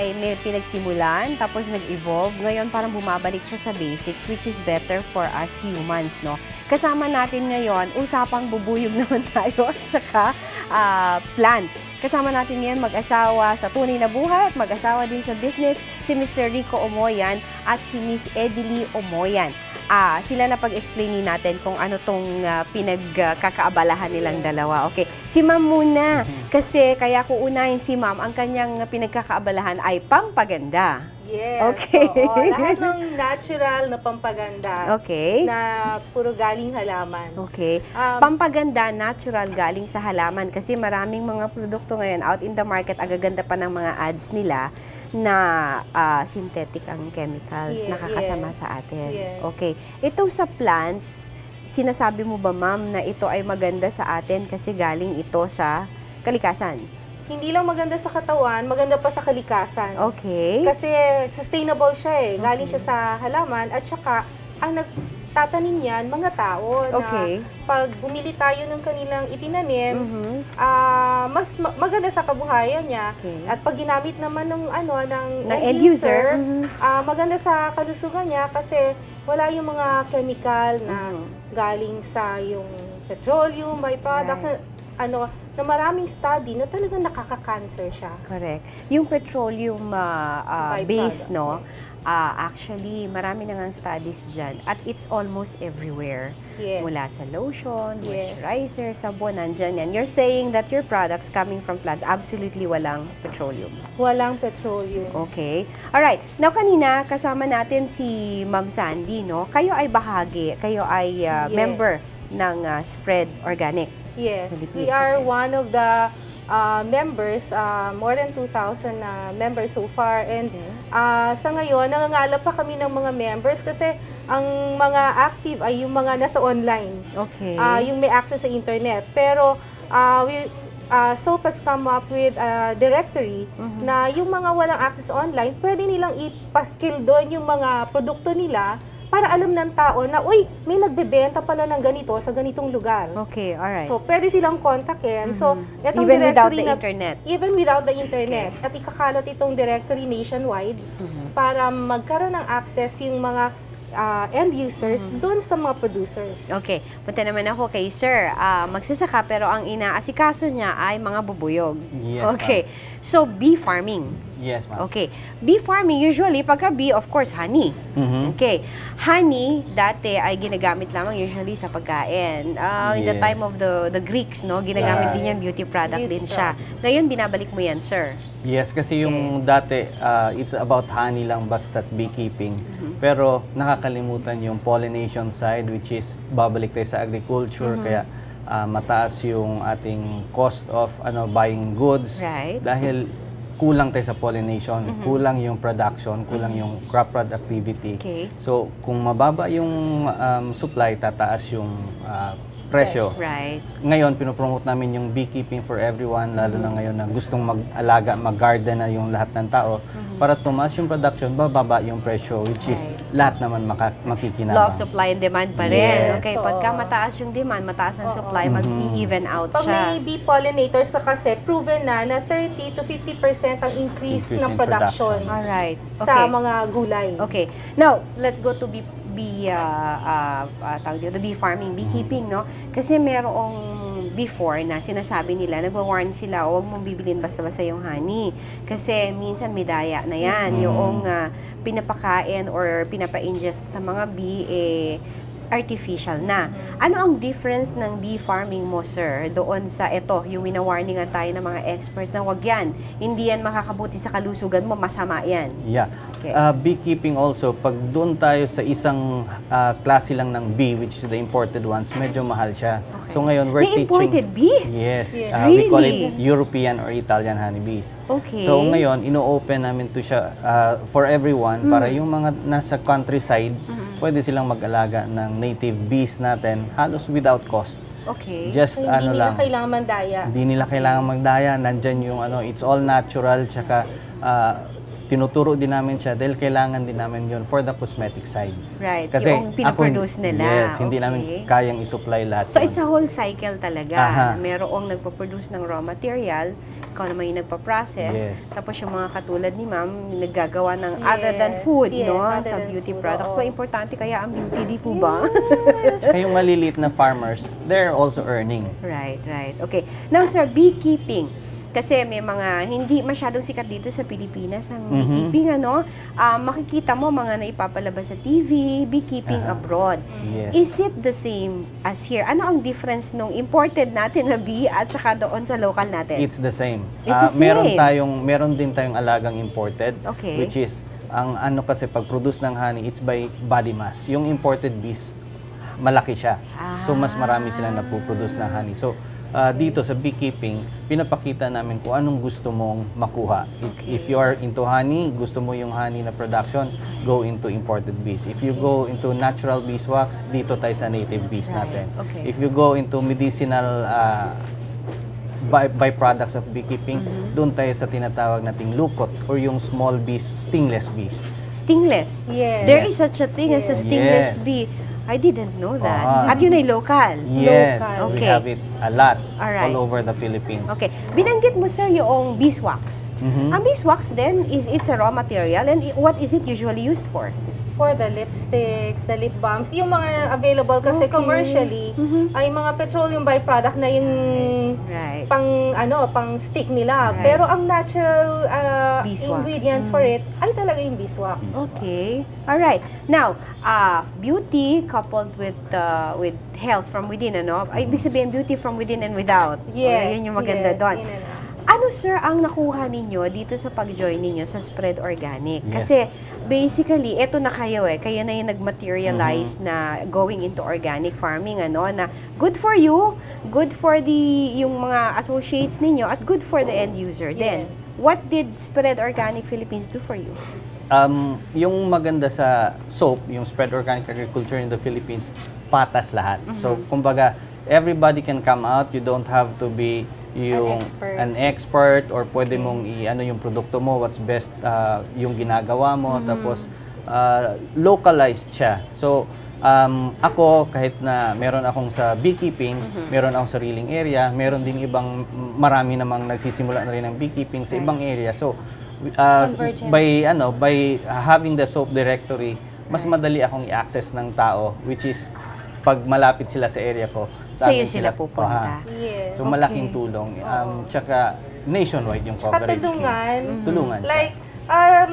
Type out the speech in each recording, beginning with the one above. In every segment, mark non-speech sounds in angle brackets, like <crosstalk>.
ay may pinagsimulan, tapos nag-evolve. Ngayon parang bumabalik siya sa basics, which is better for us humans, no? Kasama natin ngayon, usapang bubuyog <laughs> naman tayo at saka ah, plants. Kasama natin ngayon mag-asawa sa tunay na buhay at mag-asawa din sa business, si Mr. Rico Omoyan at si Miss Edily Omoyan. Ah, sila na pag-explainin natin kung ano tong ah, pinagkakaabalahan nilang dalawa. Okay, si Ma'am muna. Kasi kaya ko unahin si Ma'am, ang kanyang pinagkakaabalahan ay pampaganda. Yes. Okay. Oo, lahat ng natural na pampaganda Okay. na puro galing halaman. Okay. Um, Pampaganda, natural, galing sa halaman. Kasi maraming mga produkto ngayon out in the market, agaganda pa ng mga ads nila na ah, synthetic ang chemicals, Yeah, nakakasama yes. sa atin. Yes. Okay. Ito sa plants, sinasabi mo ba ma'am na ito ay maganda sa atin kasi galing ito sa kalikasan? Hindi lang maganda sa katawan, maganda pa sa kalikasan. Okay. Kasi sustainable siya eh. Galing siya sa halaman at saka ang nagtatanim niyan, mga tao Okay. na pag bumili tayo ng kanilang itinanim, Mhm. ah, mas ma- maganda sa kabuhayan niya. Okay. At pag ginamit naman ng ano ng, Ng end user, mhm. ah, maganda sa kalusugan niya kasi wala yung mga chemical na Mhm. galing sa yung petroleum byproducts Right. na, ano na maraming study na talagang nakaka-cancer siya. Correct. Yung petroleum ah, Byproduct. base, no? ah, actually, marami na nga studies dyan. At it's almost everywhere. Yes. Mula sa lotion, Yes. moisturizer, sabon, nandyan yan. You're saying that your products coming from plants, absolutely walang petroleum. Walang petroleum. Okay. Alright. Now, kanina, kasama natin si Ma'am Sandy, no? Kayo ay bahagi, kayo ay ah, Yes. member ng ah, Spread Organic. Yes, Philippines, we are okay. one of the uh, members, uh, more than 2,000 uh, members so far. And Okay. uh, sa ngayon, nangangalap pa kami ng mga members kasi ang mga active ay yung mga nasa online. Okay. Ah, yung may access sa internet. Pero uh, we uh, SOAP has come up with a directory Mm-hmm. na yung mga walang access online, pwede nilang ipaskill doon yung mga produkto nila para alam ng tao na, uy, may nagbebenta pala ng ganito sa ganitong lugar. okay, alright. So, pwede silang kontakin. So, Mm-hmm. etong Even without directory the na- internet. Even without the internet. At ikakalat itong directory nationwide Mm-hmm. para magkaroon ng access yung mga ah, end users Mm-hmm. doon sa mga producers. Okay, punta naman ako kay Sir. Ah, magsasaka pero ang inaasikaso niya ay mga bubuyog. Yes, Okay. So, bee farming. Yes, ma'am. Okay. Bee farming, usually, pagka bee, of course, honey. Mhm. Okay. Honey, dati ay ginagamit lamang usually sa pagkain. Ah, In the Yes. time of the the Greeks, no, ginagamit Right. din yan, beauty product Beauty din siya. Ngayon, binabalik mo yan, sir. Yes, kasi yung dati, uh, it's about honey lang, basta't beekeeping. Pero nakakalimutan yung pollination side, which is babalik tayo sa agriculture, kaya uh, mataas yung ating cost of ano buying goods. Right. Dahil kulang tayo sa pollination, kulang yung production, kulang yung crop productivity. Okay. So, kung mababa yung um, supply, tataas yung uh, presyo. Right. Ngayon, pinopromote namin yung beekeeping for everyone, lalo na ngayon na gustong mag-alaga, mag-garden na yung lahat ng tao. Para tumaas yung production, bababa yung presyo, which is lahat naman maka- makikinabang. Law of supply and demand pa rin. Yes. Okay, pagka mataas yung demand, mataas ang supply, mag-even out Pag siya. may bee pollinators ka kasi, proven na na 30 to 50% ang increase, Increase ng in production, production. Alright. sa Okay. mga gulay. Okay. Now, let's go to bee, bee uh, uh, uh, tawag dito, bee farming, beekeeping, no? Kasi merong before na sinasabi nila, nagwa-warn sila, huwag mong bibilin basta-basta yung honey. Kasi minsan may daya na yan. Yung uh, pinapakain or pinapa-ingest sa mga bee, eh, artificial na. Ano ang difference ng bee farming mo, sir, doon sa ito, yung winawarningan tayo ng mga experts na wag yan, hindi yan makakabuti sa kalusugan mo, masama yan. Yeah. Okay. Uh, beekeeping also, pag doon tayo sa isang uh, klase lang ng bee, which is the imported ones, medyo mahal siya. So ngayon, we're May teaching... imported bee? Yes. Yes. Uh, We call Really? it European or Italian honeybees. Okay. So ngayon, ino-open namin to siya uh, for everyone Mm. para yung mga nasa countryside, pwede silang mag-alaga ng native bees natin halos without cost. Okay. Just So, ano hindi nila lang. kailangan mandaya. Hindi nila kailangan magdaya. Nandyan yung ano, it's all natural. Tsaka, ah, tinuturo din namin siya dahil kailangan din namin yun for the cosmetic side. Right, Kasi yung ako, pinaproduce nila. Yes, hindi Okay. namin kayang isupply lahat. So yun. it's a whole cycle talaga. Aha. Na merong nagpo-produce ng raw material, ikaw naman yung nagpa-process, Yes. tapos yung mga katulad ni ma'am, naggagawa ng other than Yes, food, yes, no? other Sa beauty food, products. oo. Pa importante kaya ang beauty, di po ba? Kayong maliliit na farmers, they're also earning. Right, right. Okay. Now, sir, beekeeping. Kasi may mga hindi masyadong sikat dito sa Pilipinas ang Mhm. beekeeping, ano? Ah, makikita mo mga naipapalabas sa TV, beekeeping Aha. abroad. Yes. Is it the same as here? Ano ang difference nung imported natin na bee at saka doon sa local natin? It's the same. It's Ah, the Meron same. tayong meron din tayong alagang imported Okay. which is ang ano kasi pag produce ng honey it's by body mass. Yung imported bees malaki siya. So mas marami sila na produce ng honey. So ah, dito sa beekeeping, pinapakita namin kung anong gusto mong makuha. If, if you are into honey, gusto mo yung honey na production, go into imported bees. If you go into natural beeswax, dito tayo sa native bees Right. natin. Okay. If you go into medicinal ah, by, byproducts of beekeeping, Mm-hmm. doon tayo sa tinatawag nating lukot or yung small bees, stingless bees. Stingless. Yes. There Yes. is such a thing as a stingless Yes. bee. I didn't know that. Ah. At yun ay local. Yes, Local. we Okay. have it a lot Alright. all over the Philippines. Okay. Binanggit mo sir yung beeswax. Mhm. Ang beeswax then is it's a raw material and what is it usually used for? For the lipsticks, the lip balms, yung mga available kasi Okay. commercially, ay mga petroleum byproduct na yung Right. pang ano, pang stick nila. Right. Pero ang natural uh, Beeswax. ingredient for it ay talaga yung beeswax. Okay. All right. Now, uh, beauty coupled with uh, with health from within, ano? Ay, ibig sabihin beauty from within and without. Yes, Oh, yun yung maganda yes, doon. Ano sir ang nakuha ninyo dito sa pag-join ninyo sa Spread Organic? Yes. Kasi basically, eto na kayo eh. Kayo na yung nag-materialize Mm-hmm. na going into organic farming, ano? Na good for you, good for the yung mga associates ninyo, at good for the end user din. What did Spread Organic Philippines do for you? Um, yung maganda sa soap, yung spread organic agriculture in the Philippines, patas lahat. So, Mm-hmm. kumbaga, everybody can come out. You don't have to be yung expert. an expert or pwede mong i ano yung produkto mo, what's best uh, yung ginagawa mo. Tapos uh, localized siya. So, um, ako kahit na meron akong sa beekeeping, meron akong sariling area, meron din ibang marami namang nagsisimula na rin ng beekeeping sa ibang area. So, uh, by ano by having the soap directory mas madali akong i-access ng tao which is pag malapit sila sa area ko Sa'yo amin sila pupunta. Aha. Yes. so malaking tulong um tsaka nationwide yung coverage Katulungan. tulungan siya. Like, um,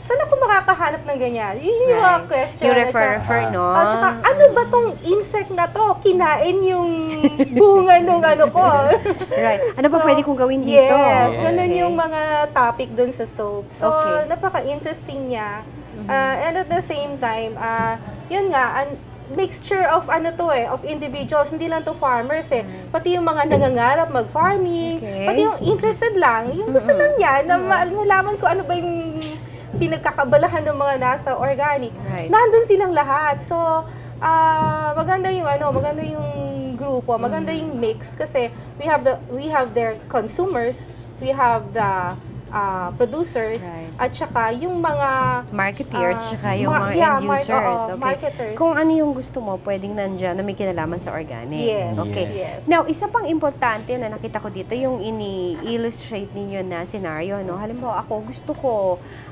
saan ako makakahanap ng ganyan? Yun yung mga Right. question. You refer, refer, no? At saka, ano ba tong insect na to? Kinain yung <laughs> bunga nung ano ko. Right. Ano ba pwede kong gawin dito? Yes, Yes. ganun yung mga topic dun sa soap. So, Okay. napaka-interesting niya. Uh, and at the same time, uh, yun nga, an mixture of ano to eh, of individuals, hindi lang to farmers eh. Pati yung mga nangangarap mag-farming, Okay. pati yung interested lang, yung gusto lang yan, na ma- malaman ko ano ba yung pinagkakabalahan ng mga nasa organic. Right. Nandun silang lahat. So, ah maganda yung ano, maganda yung grupo, maganda yung mix kasi we have the we have their consumers, we have the ah, producers Right. at saka yung mga Marketeers, Ah, tsaka yung ma- mga yeah, end mar- users. oo, okay. marketers. Kung ano yung gusto mo, pwedeng nandyan na may kinalaman sa organic. Yes. Okay. Yes. Now, isa pang importante na nakita ko dito, yung ini-illustrate ninyo na scenario, no? Halimbawa, ako gusto ko,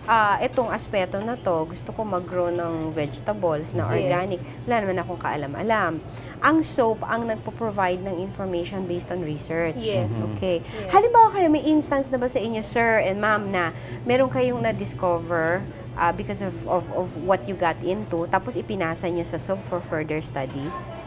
ah, itong aspeto na to, gusto ko mag-grow ng vegetables na Yes. organic. Wala naman akong kaalam-alam. Ang soap ang nagpo-provide ng information based on research. Yes. Okay. Yes. Halimbawa kayo, may instance na ba sa inyo, sir and ma'am, na meron kayong na-discover ah, because of, of, of what you got into, tapos ipinasa nyo sa soap for further studies?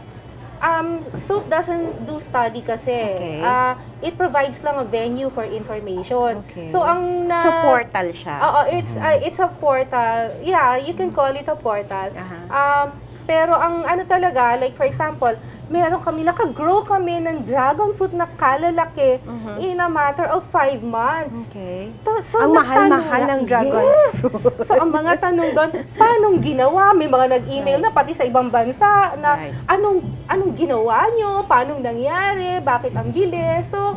Um, SOAP doesn't do study kasi. Okay. Ah, it provides lang a venue for information. Okay. So, ang na... so, portal siya. Oo, it's ah, it's a portal. Yeah, you can call it a portal. Aha. Um, pero ang ano talaga, like for example, meron kami, nakagrow kami ng dragon fruit na kalalaki in a matter of five months. Okay. To- so, Ang mahal-mahal na- ng dragon Yes! fruit. so, ang mga tanong doon, paano ginawa? May mga nag-email na pati sa ibang bansa na Right. anong anong ginawa nyo? Paano nangyari? Bakit ang bilis? So,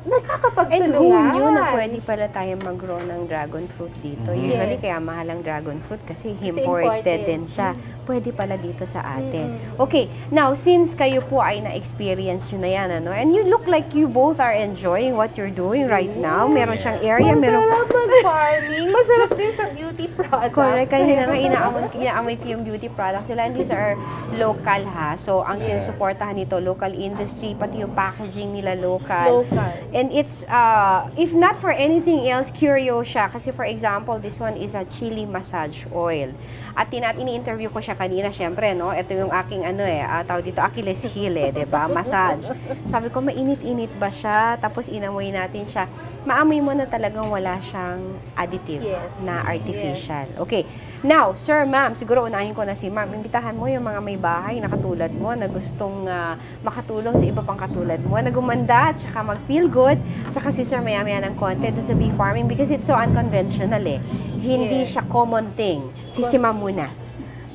And nakakapagtulungan. who knew na pwede pala tayo mag-grow ng dragon fruit dito? Usually, Yes. kaya mahal ang dragon fruit kasi imported imported. din siya. Pwede pala dito sa atin. Okay, now, since kayo po ay na-experience nyo na yan, ano, and you look like you both are enjoying what you're doing right now. Meron siyang area, meron Masarap mag-farming. <laughs> Masarap din sa beauty products. Correct. Kanina nga inaamoy, inaamoy ko yung beauty products nila. And these are local ha. So, ang sinusuportahan nito, local industry, pati yung packaging nila local. Local. And it's, uh, if not for anything else, curious siya. Kasi for example, this one is a chili massage oil. At tinat ini-interview ko siya kanina, syempre, no? Ito yung aking ano eh, uh, tawag dito, Achilles heel eh, 'di ba? Massage. Sabi ko, mainit-init ba siya? Tapos inamoy natin siya. Maamoy mo na talagang wala siyang additive Yes. na artificial. Okay. Now, sir, ma'am, siguro unahin ko na si ma'am. Imbitahan mo yung mga may bahay na katulad mo na gustong ah, makatulong sa iba pang katulad mo na gumanda at saka mag-feel good. At saka si sir maya-maya ng konti doon sa bee farming because it's so unconventional eh. Hindi Yes. siya common thing. Si si ma'am muna.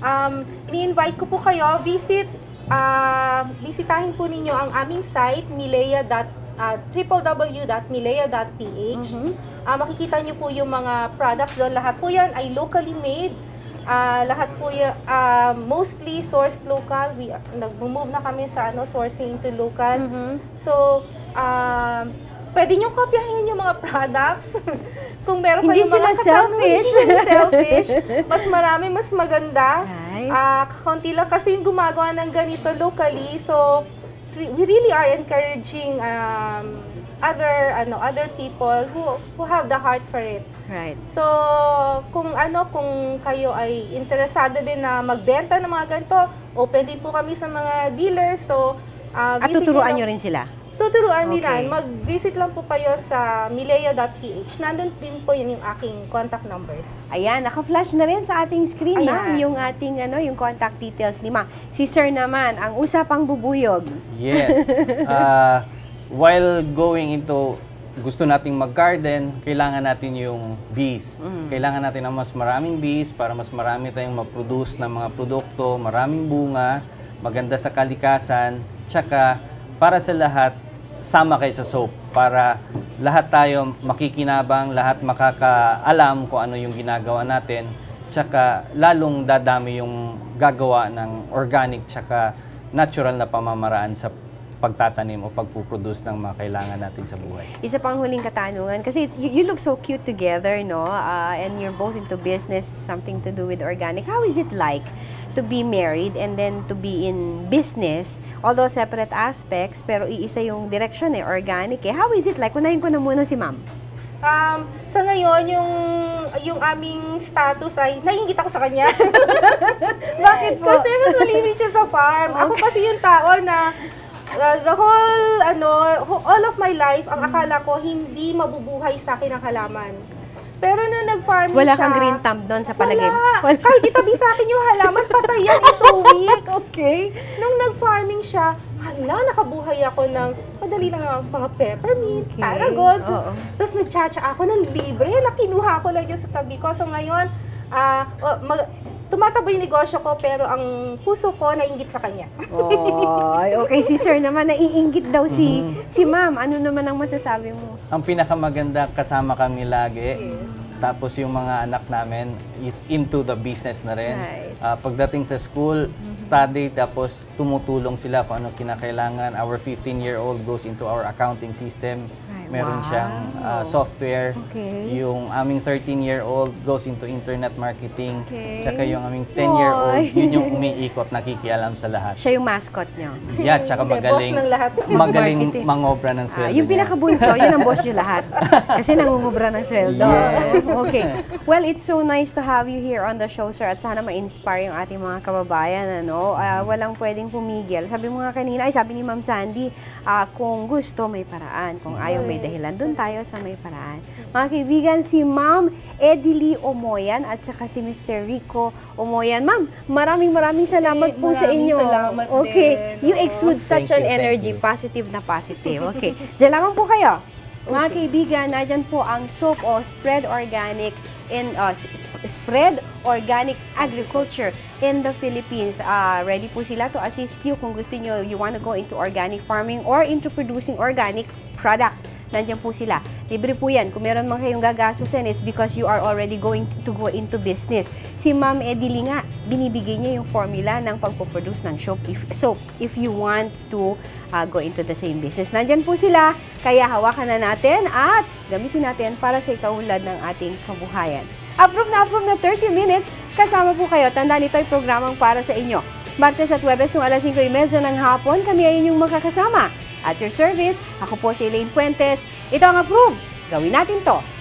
Um, ini-invite ko po kayo, visit, ah, bisitahin po ninyo ang aming site, milea. Uh, www.milea.ph. Ah, makikita niyo po yung mga products doon. Lahat po yan ay locally made. Ah, lahat po yan, ah, mostly sourced local. We, nag-move na kami sa ano, sourcing to local. So, um, pwede nyo kopyahin yung mga products. <laughs> Kung meron Hindi kayong mga selfish. Hindi sila selfish. <laughs> Mas marami, mas maganda. Right. Ah, kakunti lang kasi yung gumagawa ng ganito locally. So, re- we really are encouraging um, other ano other people who who have the heart for it. Right. So, kung ano, kung kayo ay interesado din na magbenta ng mga ganito, open din po kami sa mga dealers. So, ah, At tuturuan nyo rin sila. Tuturuan din Okay. yan. Mag-visit lang po kayo sa milea.ph. Nandun din po yun yung aking contact numbers. Ayan, naka-flash na rin sa ating screen, Ayan. ma'am, yung ating ano, yung contact details ni ma'am. Si sir naman, ang usapang bubuyog. Yes. Uh, <laughs> while going into gusto nating mag-garden, kailangan natin yung bees. Kailangan natin ng mas maraming bees para mas marami tayong ma-produce ng mga produkto, maraming bunga, maganda sa kalikasan, tsaka para sa lahat, sama kayo sa soap para lahat tayo makikinabang, lahat makakaalam kung ano yung ginagawa natin, tsaka lalong dadami yung gagawa ng organic tsaka natural na pamamaraan sa pagtatanim o pagpuproduce ng mga kailangan natin sa buhay. Isa pang huling katanungan, kasi you, you look so cute together, no? Uh, and you're both into business, something to do with organic. How is it like to be married and then to be in business, although separate aspects, pero iisa yung direction eh, organic eh. How is it like? Unahin ko na muna si ma'am. Um, sa ngayon, yung yung aming status ay naiingit ako sa kanya. <laughs> Bakit po? kasi mas malimit siya sa farm. Ako kasi yung tao na uh, the whole, ano, all of my life, ang akala ko hindi mabubuhay sa akin ang halaman. Pero nung nag-farming Wala siya, kang green thumb doon sa palagay. Wala. Kahit itabi sa akin yung halaman, patay yan in two <laughs> weeks. okay. Nung nag-farming siya, hala, nakabuhay ako ng madali lang ang mga peppermint, Okay. Tarragon. Oo. Tapos nagchacha ako ng libre na kinuha ko lang dyan sa tabi ko. So ngayon, oh, mag- tumatakbo yung negosyo ko pero ang puso ko nainggit sa kanya. Oy, okay, si sir naman, naiingit daw si si ma'am. Ano naman ang masasabi mo? Ang pinakamaganda, kasama kami lagi. Tapos yung mga anak namin is into the business na rin. Right. Ah, pagdating sa school, study, tapos tumutulong sila kung ano kinakailangan. Our 15-year-old goes into our accounting system. Meron Wow. siyang ah, software. Okay. Yung aming 13-year-old goes into internet marketing. Okay. Tsaka yung aming 10-year-old, Oy. yun yung <laughs> umiikot, nakikialam sa lahat. Siya yung mascot niyo. Yeah, tsaka magaling, ng lahat. magaling Marketing. mangobra ng Ah, sweldo yung niya. pinakabunso, yun ang boss nyo lahat. <laughs> Kasi nangungubra ng sweldo. Yes. Okay. Well, it's so nice to have you here on the show, sir. At sana ma-inspire yung ating mga kababayan. Ano? Ah, walang pwedeng pumigil. Sabi mo nga kanina, ay sabi ni Ma'am Sandy, ah, kung gusto, may paraan. Kung ayaw, may dahilan. Doon tayo sa may paraan. Mga kaibigan, si Ma'am Edily Omoyan at saka si Mr. Rico Omoyan. Ma'am, maraming maraming salamat Eh, po sa maraming inyo. salamat Okay. din. You exude such Thank an you, energy. you. Positive na positive. Okay. <laughs> Diyan lamang po kayo. Mga kaibigan, nandyan po ang soap o spread organic in uh, spread organic agriculture in the Philippines. Uh, ready po sila to assist you kung gusto nyo, you want to go into organic farming or into producing organic products. Nandiyan po sila. Libre po yan. Kung meron man kayong gagastusin, it's because you are already going to go into business. Si Ma'am Edily nga, binibigay niya yung formula ng pagpoproduce ng soap if, soap if you want to uh, go into the same business. Nandyan po sila, kaya hawakan na natin at gamitin natin para sa ikaulad ng ating kabuhayan. Approve na approve na 30 minutes, kasama po kayo. Tandaan ito ay programang para sa inyo. Martes at Webes noong alas 5.30 ng hapon, kami ay inyong makakasama. At your service, ako po si Elaine Fuentes. Ito ang approve. Gawin natin to